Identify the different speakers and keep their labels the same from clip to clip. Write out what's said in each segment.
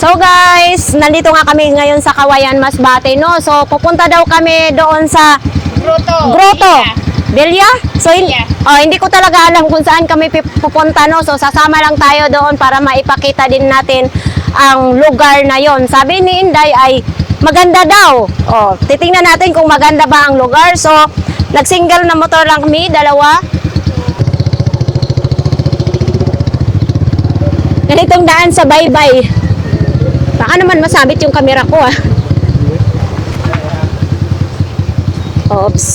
Speaker 1: So guys, nandito nga kami ngayon sa Kawayan Masbate, no? So pupunta daw kami doon sa
Speaker 2: Grotto.
Speaker 1: Grotto. Bilya? So hin- oh, hindi ko talaga alam kung saan kami pupunta, no? So sasama lang tayo doon para maipakita din natin ang lugar na yon. Sabi ni Inday ay maganda daw. Oh, titingnan natin kung maganda ba ang lugar. So nagsingle na motor lang kami, dalawa. Ganitong daan sa baybay. Baka naman masabit yung camera ko ah. Oops.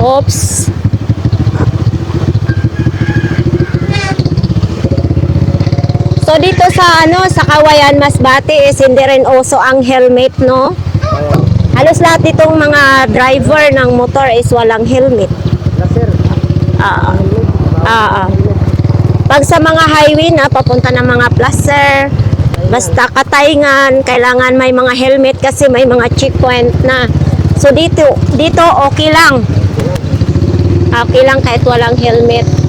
Speaker 1: Oops. So dito sa ano sa Kawayan Masbate is hindi rin uso ang helmet no. Halos lahat itong mga driver ng motor is walang helmet. Ah. Ah. ah. Pag sa mga highway na papunta ng mga placer, basta katayngan, kailangan may mga helmet kasi may mga checkpoint na. So dito, dito okay lang. Okay lang kahit walang helmet.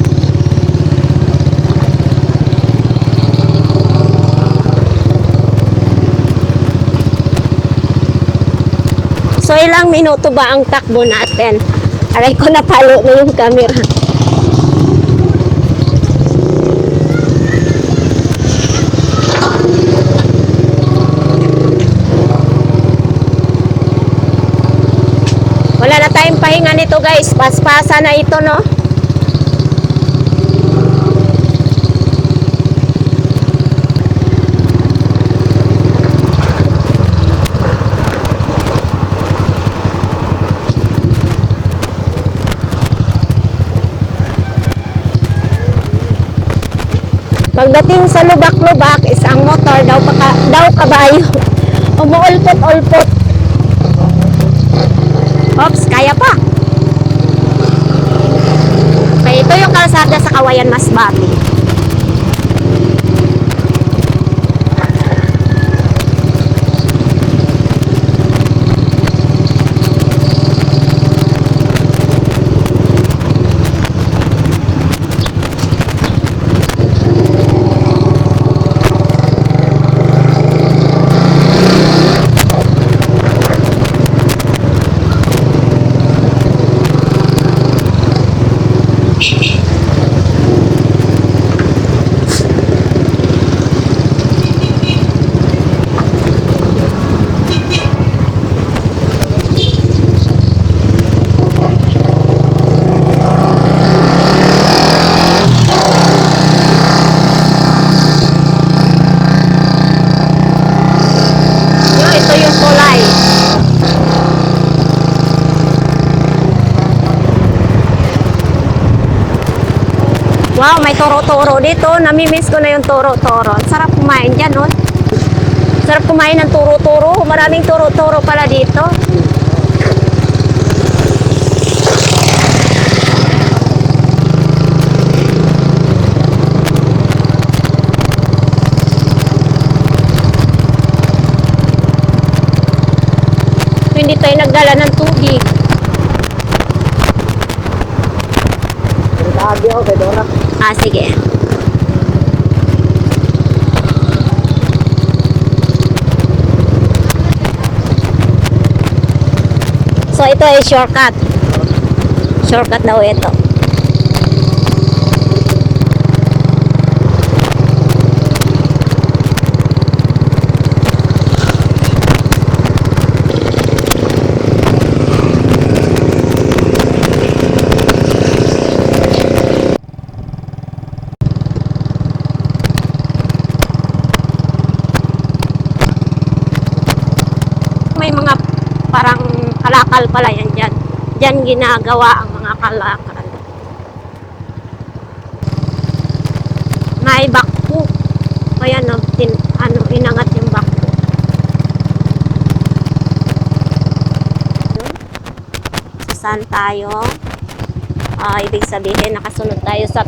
Speaker 1: So ilang minuto ba ang takbo natin? Aray ko napalo na yung camera. Wala na tayong pahinga nito guys. Paspasa na ito no. Pagdating sa lubak-lubak is ang motor daw, paka, daw kabayo. Umuulpot-ulpot. Oops, kaya pa. Okay, ito yung kalsada sa Kawayan Masbate. Yo, ito yung kulay. Wow, may toro-toro dito. Namimiss ko na yung toro-toro. Sarap kumain dyan, no? Sarap kumain ng toro-toro. Maraming toro-toro pala dito. Hindi tayo nagdala ng tubig.
Speaker 3: Lagi ako kay Dora.
Speaker 1: Ah, sige. So, ito ay shortcut. Shortcut daw ito. May mga parang kalakal pala yan dyan. Dyan ginagawa ang mga kalakal. May bakpo. Kaya no, tin, ano, inangat yung bakpo. Saan tayo? Ah, ibig sabihin, nakasunod tayo sa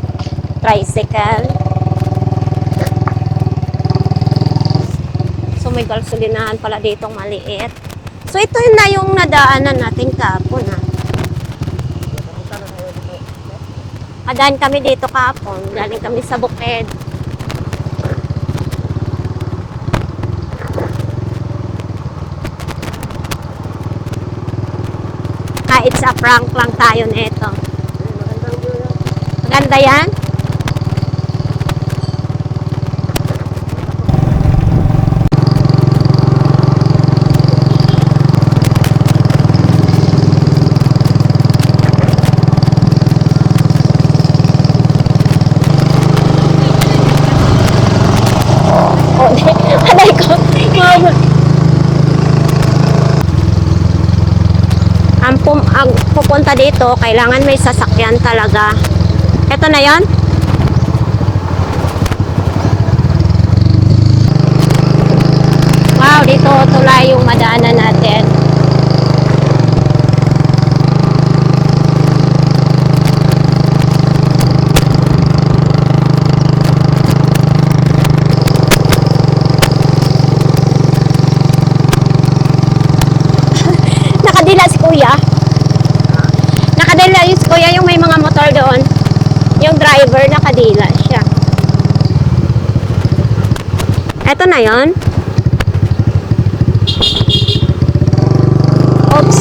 Speaker 1: tricycle. So may gasolinahan pala ditong maliit. So ito na yung nadaanan natin kahapon ha. Padaan kami dito kahapon. Galing kami sa bukid. Kahit sa prank lang tayo nito. Maganda yan? Ang, pum, ang pupunta dito, kailangan may sasakyan talaga. Ito na yon. Wow, dito tulay yung madaanan natin. Nakadila si kuya. Nakadila yung si kuya yung may mga motor doon. Yung driver nakadila siya. Eto na yon. Oops.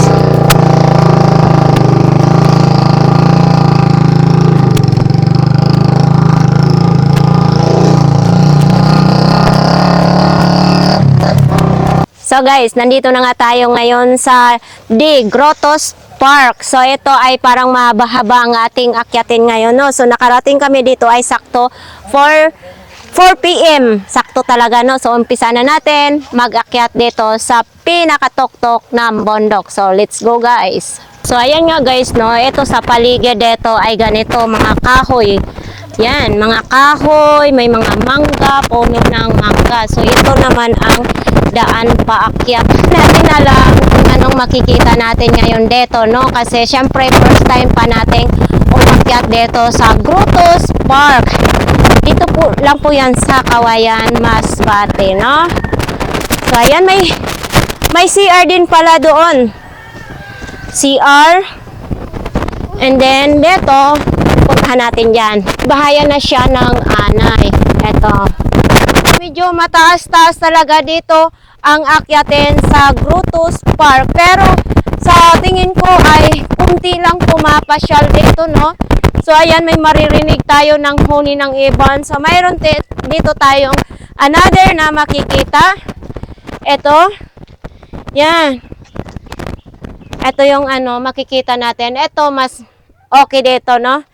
Speaker 1: So guys, nandito na nga tayo ngayon sa D. Grottos Park. So ito ay parang mahaba ang ating akyatin ngayon. No? So nakarating kami dito ay sakto for 4 p.m. Sakto talaga, no? So, umpisa na natin mag-akyat dito sa pinakatok-tok ng bondok. So, let's go, guys. So, ayan nga, guys, no? Ito sa paligid dito ay ganito, mga kahoy. Yan, mga kahoy, may mga mangga, puno ng mangga. So, ito naman ang daan paakyat. Natin alam kung anong makikita natin ngayon dito, no? Kasi, syempre, first time pa nating umakyat dito sa Grottos Park. Dito po lang po yan sa Kawayan, Masbate, no? So, ayan, may, may CR din pala doon. CR. And then, dito, puntahan natin dyan. Bahaya na siya ng anay. Ito. Medyo mataas-taas talaga dito ang akyatin sa Grutus Park. Pero, sa tingin ko ay kunti lang pumapasyal dito, no? So, ayan, may maririnig tayo ng huni ng ibon. So, mayroon dito tayong another na makikita. Ito. Yan. Ito yung ano, makikita natin. Ito, mas okay dito, no?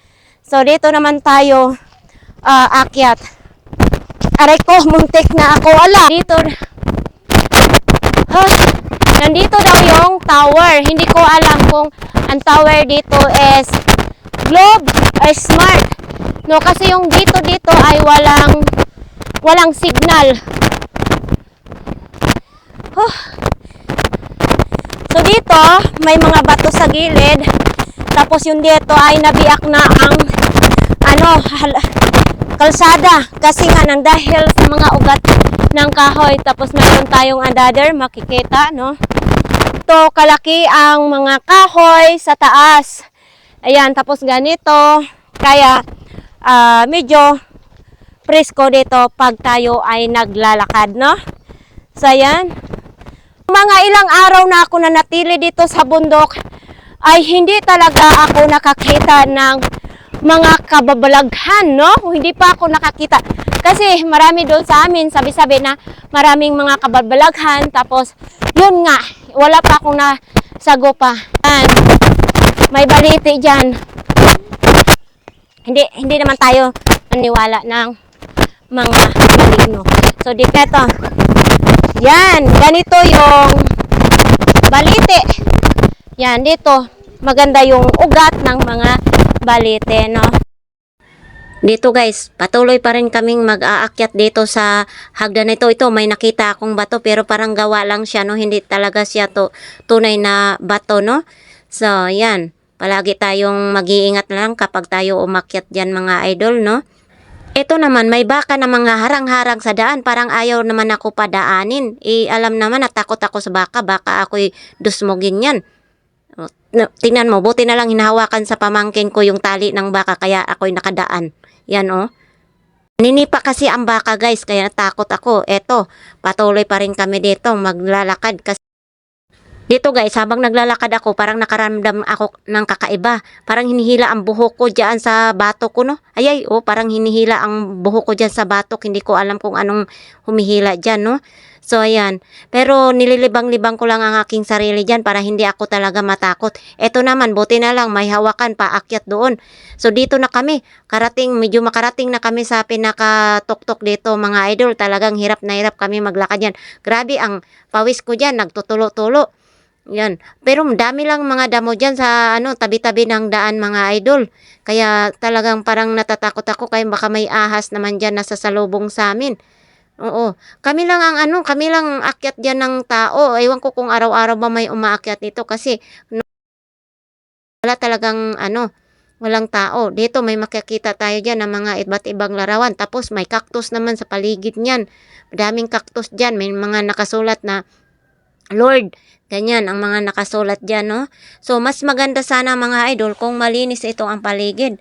Speaker 1: So, dito naman tayo ah, akyat. Aray ko, muntik na ako. Ala, dito. Huh, nandito daw yung tower. Hindi ko alam kung ang tower dito is globe or smart. No, kasi yung dito dito ay walang walang signal. Huh. So dito, may mga bato sa gilid. Tapos yung dito ay nabiak na ang ano, kalsada. Kasi nga nang dahil sa mga ugat ng kahoy. Tapos mayroon tayong another, makikita, no? Ito, kalaki ang mga kahoy sa taas. Ayan, tapos ganito. Kaya, ah, medyo presko dito pag tayo ay naglalakad, no? So, ayan. Mga ilang araw na ako na natili dito sa bundok ay hindi talaga ako nakakita ng mga kababalaghan, no? Hindi pa ako nakakita. Kasi marami doon sa amin, sabi-sabi na maraming mga kababalaghan. Tapos, yun nga, wala pa akong nasagopa. Yan. May baliti dyan. Hindi, hindi naman tayo naniwala ng mga maligno. So, dito ito. Yan, ganito yung balite. Yan, dito, maganda yung ugat ng mga balite, no? Dito guys, patuloy pa rin kaming mag-aakyat dito sa hagdan ito. Ito, may nakita akong bato pero parang gawa lang siya, no? Hindi talaga siya to, tunay na bato, no? So, yan. Palagi tayong mag-iingat lang kapag tayo umakyat dyan mga idol, no? Ito naman, may baka na mga harang-harang sa daan. Parang ayaw naman ako padaanin. Eh, alam naman, natakot ako sa baka. Baka ako'y dusmogin yan.
Speaker 4: Tingnan mo, buti na lang hinahawakan sa pamangkin ko yung tali ng baka kaya ako'y nakadaan. Yan oh. Ninipa kasi ang baka guys, kaya natakot ako. Eto, patuloy pa rin kami dito, maglalakad kasi dito guys, habang naglalakad ako, parang nakaramdam ako ng kakaiba. Parang hinihila ang buhok ko dyan sa batok ko, no? Ay, ay, oh, parang hinihila ang buhok ko dyan sa batok. Hindi ko alam kung anong humihila dyan, no? So, ayan. Pero nililibang-libang ko lang ang aking sarili dyan para hindi ako talaga matakot. Eto naman, buti na lang, may hawakan pa, akyat doon. So, dito na kami. Karating, medyo makarating na kami sa pinakatuktok dito, mga idol. Talagang hirap na hirap kami maglakad yan. Grabe, ang pawis ko dyan, nagtutulo-tulo. Yan. Pero dami lang mga damo dyan sa ano, tabi-tabi ng daan mga idol. Kaya talagang parang natatakot ako kaya baka may ahas naman dyan na sasalubong sa amin. Oo. Kami lang ang ano, kami lang akyat dyan ng tao. Ewan ko kung araw-araw ba may umaakyat nito kasi no, wala talagang ano, walang tao. Dito may makikita tayo dyan ng mga iba't ibang larawan. Tapos may cactus naman sa paligid niyan. Madaming cactus dyan. May mga nakasulat na Lord, ganyan ang mga nakasulat dyan, no? So, mas maganda sana mga idol kung malinis ito ang paligid.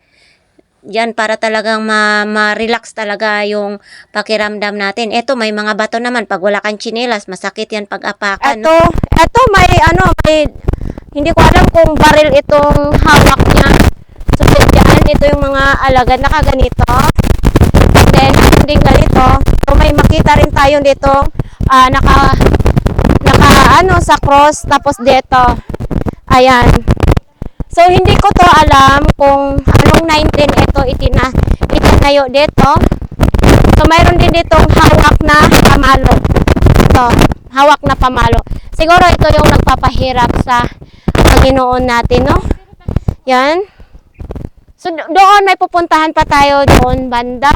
Speaker 4: Yan para talagang ma- ma-relax talaga yung pakiramdam natin. Ito may mga bato naman pag wala kang tsinelas, masakit yan pag apakan. no?
Speaker 1: Ito, ito may ano, may hindi ko alam kung baril itong hawak niya. So, dyan, ito yung mga alagad na kaganito. Then, hindi ganito. So, may makita rin tayo dito, ah, naka, naka, ano, sa cross, tapos dito. Ayan. So, hindi ko to alam kung anong 19 ito itina, itinayo dito. So, mayroon din ditong hawak na pamalo. Ito, hawak na pamalo. Siguro ito yung nagpapahirap sa Panginoon natin, no? Yan. So, do- doon may pupuntahan pa tayo doon, banda.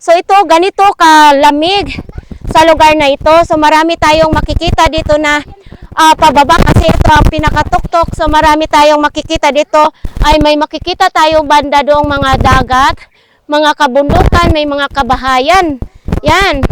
Speaker 1: So, ito, ganito kalamig sa lugar na ito. So, marami tayong makikita dito na ah, pababa kasi ito ang pinakatuktok. So, marami tayong makikita dito. Ay, may makikita tayong banda doong mga dagat, mga kabundukan, may mga kabahayan. Yan.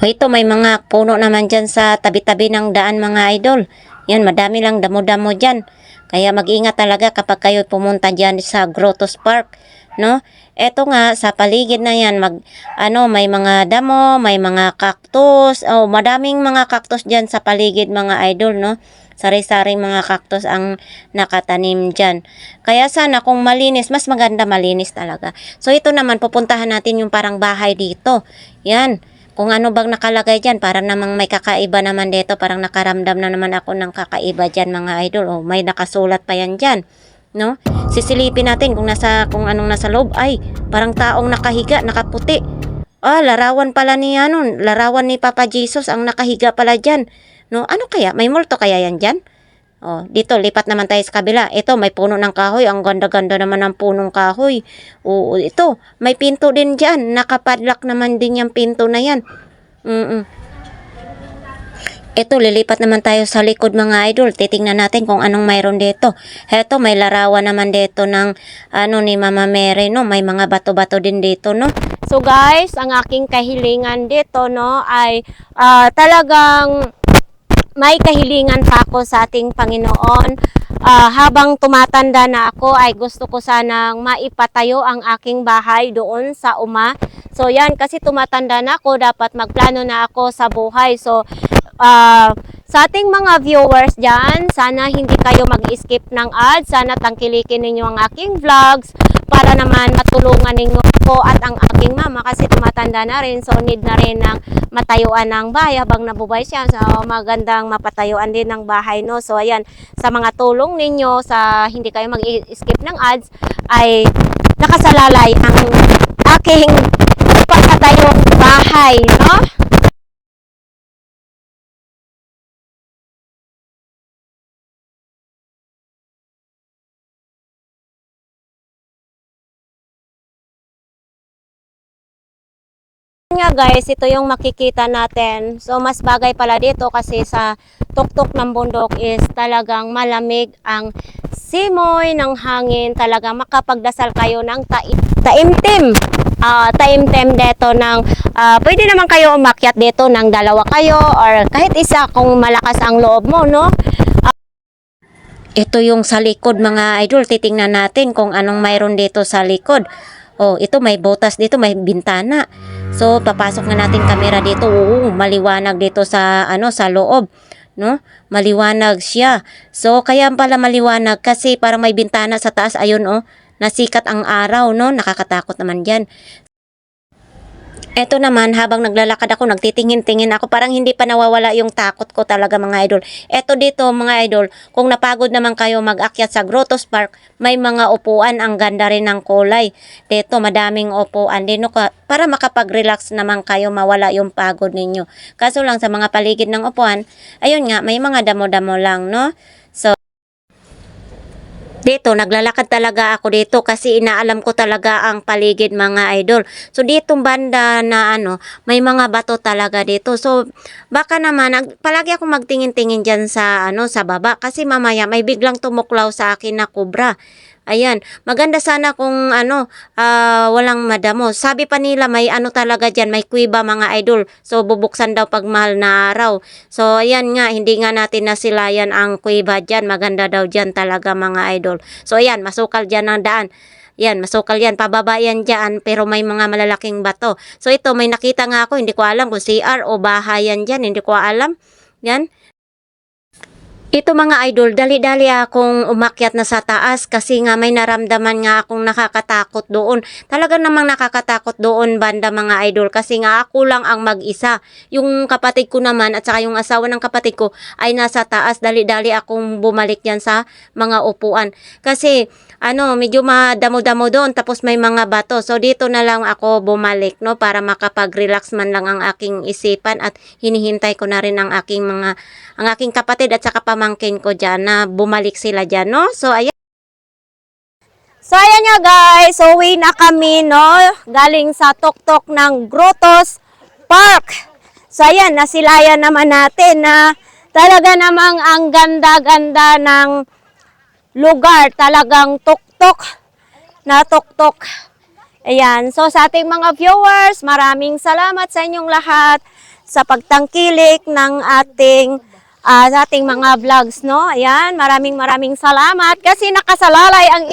Speaker 4: Ito may mga puno naman dyan sa tabi-tabi ng daan mga idol. Yan, madami lang damo-damo dyan. Kaya mag-ingat talaga kapag kayo pumunta dyan sa Grottos Park. No? Eto nga, sa paligid na yan, mag, ano, may mga damo, may mga cactus. Oh, madaming mga cactus dyan sa paligid mga idol, no? Sari-saring mga cactus ang nakatanim dyan. Kaya sana kung malinis, mas maganda malinis talaga. So ito naman, pupuntahan natin yung parang bahay dito. Yan kung ano bang nakalagay dyan, para namang may kakaiba naman dito, parang nakaramdam na naman ako ng kakaiba dyan mga idol. Oh, may nakasulat pa yan dyan. No? Sisilipin natin kung nasa kung anong nasa loob ay parang taong nakahiga, nakaputi. Ah, larawan pala ni ano, larawan ni Papa Jesus ang nakahiga pala dyan. No, ano kaya? May multo kaya yan dyan? Oh, dito lipat naman tayo sa kabila. Ito may puno ng kahoy, ang ganda-ganda naman ng punong kahoy. Oo, ito may pinto din diyan. Nakapadlock naman din yung pinto na yan. Mm. Ito, lilipat naman tayo sa likod mga idol. Titingnan natin kung anong mayroon dito. Heto, may larawan naman dito ng ano ni Mama Mary, no? May mga bato-bato din dito, no?
Speaker 1: So guys, ang aking kahilingan dito no ay ah, talagang may kahilingan pa ako sa ating Panginoon. Ah, habang tumatanda na ako ay gusto ko sanang maipatayo ang aking bahay doon sa uma. So yan kasi tumatanda na ako, dapat magplano na ako sa buhay. So ah, sa ating mga viewers dyan, sana hindi kayo mag-skip ng ads. Sana tangkilikin ninyo ang aking vlogs para naman matulungan ninyo ako at ang aking mama kasi tumatanda na rin. So need na rin ng matayuan ng bahay habang nabubuhay siya. So magandang mapatayuan din ng bahay. No? So ayan, sa mga tulong ninyo sa hindi kayo mag-skip ng ads ay nakasalalay ang aking pagkatayong bahay. No? Nga guys, ito yung makikita natin. So mas bagay pala dito kasi sa tuktok ng bundok is talagang malamig ang simoy ng hangin. Talagang makapagdasal kayo ng tai- taimtim.
Speaker 4: ah, time-time dito ng ah, pwede naman kayo umakyat dito ng dalawa kayo or kahit isa kung malakas ang loob mo, no? Ah, ito yung sa likod mga idol, titingnan natin kung anong mayroon dito sa likod. Oh, ito may botas dito, may bintana. So, papasok na natin kamera dito. Oo, maliwanag dito sa ano sa loob, no? Maliwanag siya. So, kaya pala maliwanag kasi parang may bintana sa taas ayun oh. Nasikat ang araw, no? Nakakatakot naman 'yan. Eto naman, habang naglalakad ako, nagtitingin-tingin ako, parang hindi pa nawawala yung takot ko talaga mga idol. Eto dito mga idol, kung napagod naman kayo mag-akyat sa Grottos Park, may mga upuan, ang ganda rin ng kulay. Dito, madaming upuan. Dino ka, para makapag-relax naman kayo, mawala yung pagod ninyo. Kaso lang sa mga paligid ng upuan, ayun nga, may mga damo-damo lang, no? Dito, naglalakad talaga ako dito kasi inaalam ko talaga ang paligid mga idol. So dito banda na ano, may mga bato talaga dito. So baka naman nag, palagi ako magtingin-tingin diyan sa ano sa baba kasi mamaya may biglang tumuklaw sa akin na kubra. Ayan, maganda sana kung ano, ah, walang madamo. Sabi pa nila may ano talaga diyan, may kuiba mga idol. So bubuksan daw pag mahal na araw. So ayan nga, hindi nga natin nasilayan ang kuiba diyan. Maganda daw diyan talaga mga idol. So ayan, masukal diyan ang daan. Yan, masukal yan. Pababa yan dyan, pero may mga malalaking bato. So ito, may nakita nga ako, hindi ko alam kung CR o bahay yan dyan. Hindi ko alam. Yan. Ito mga idol, dali-dali akong umakyat na sa taas kasi nga may naramdaman nga akong nakakatakot doon. Talaga namang nakakatakot doon banda mga idol kasi nga ako lang ang mag-isa. Yung kapatid ko naman at saka yung asawa ng kapatid ko ay nasa taas. Dali-dali akong bumalik yan sa mga upuan. Kasi ano, medyo madamo-damo doon tapos may mga bato. So dito na lang ako bumalik no para makapag-relax man lang ang aking isipan at hinihintay ko na rin ang aking mga ang aking kapatid at saka pamangkin ko diyan na bumalik sila diyan no. So ayan So ayan nga guys, so uwi na kami no, galing sa tuktok ng Grottos Park. So ayan, nasilayan naman natin na talaga namang ang ganda-ganda ng lugar, talagang tuktok na tuktok. Ayan, so sa ating mga viewers, maraming salamat sa inyong lahat sa pagtangkilik ng ating ah, sa ating mga vlogs, no? Ayan, maraming maraming salamat kasi nakasalalay ang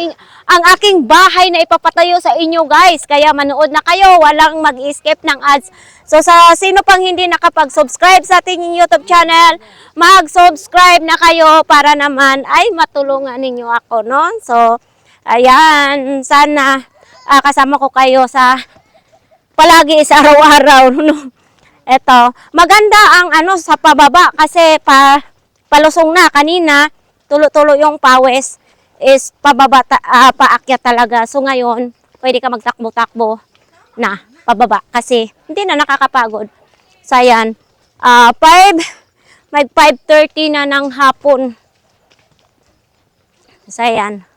Speaker 4: ang aking bahay na ipapatayo sa inyo, guys. Kaya manood na kayo, walang mag-escape ng ads. So sa sino pang hindi nakapag-subscribe sa ating YouTube channel, mag-subscribe na kayo para naman ay matulungan ninyo ako, no? So, ayan, sana ah, kasama ko kayo sa palagi sa araw-araw, no? Eto, maganda ang ano sa pababa kasi pa palusong na kanina, tulo-tulo yung pawis is pababa ta, ah, paakyat talaga. So ngayon, pwede ka magtakbo-takbo na pababa kasi hindi na nakakapagod. So ayan, ah 5 mag 5:30 na ng hapon. So ayan.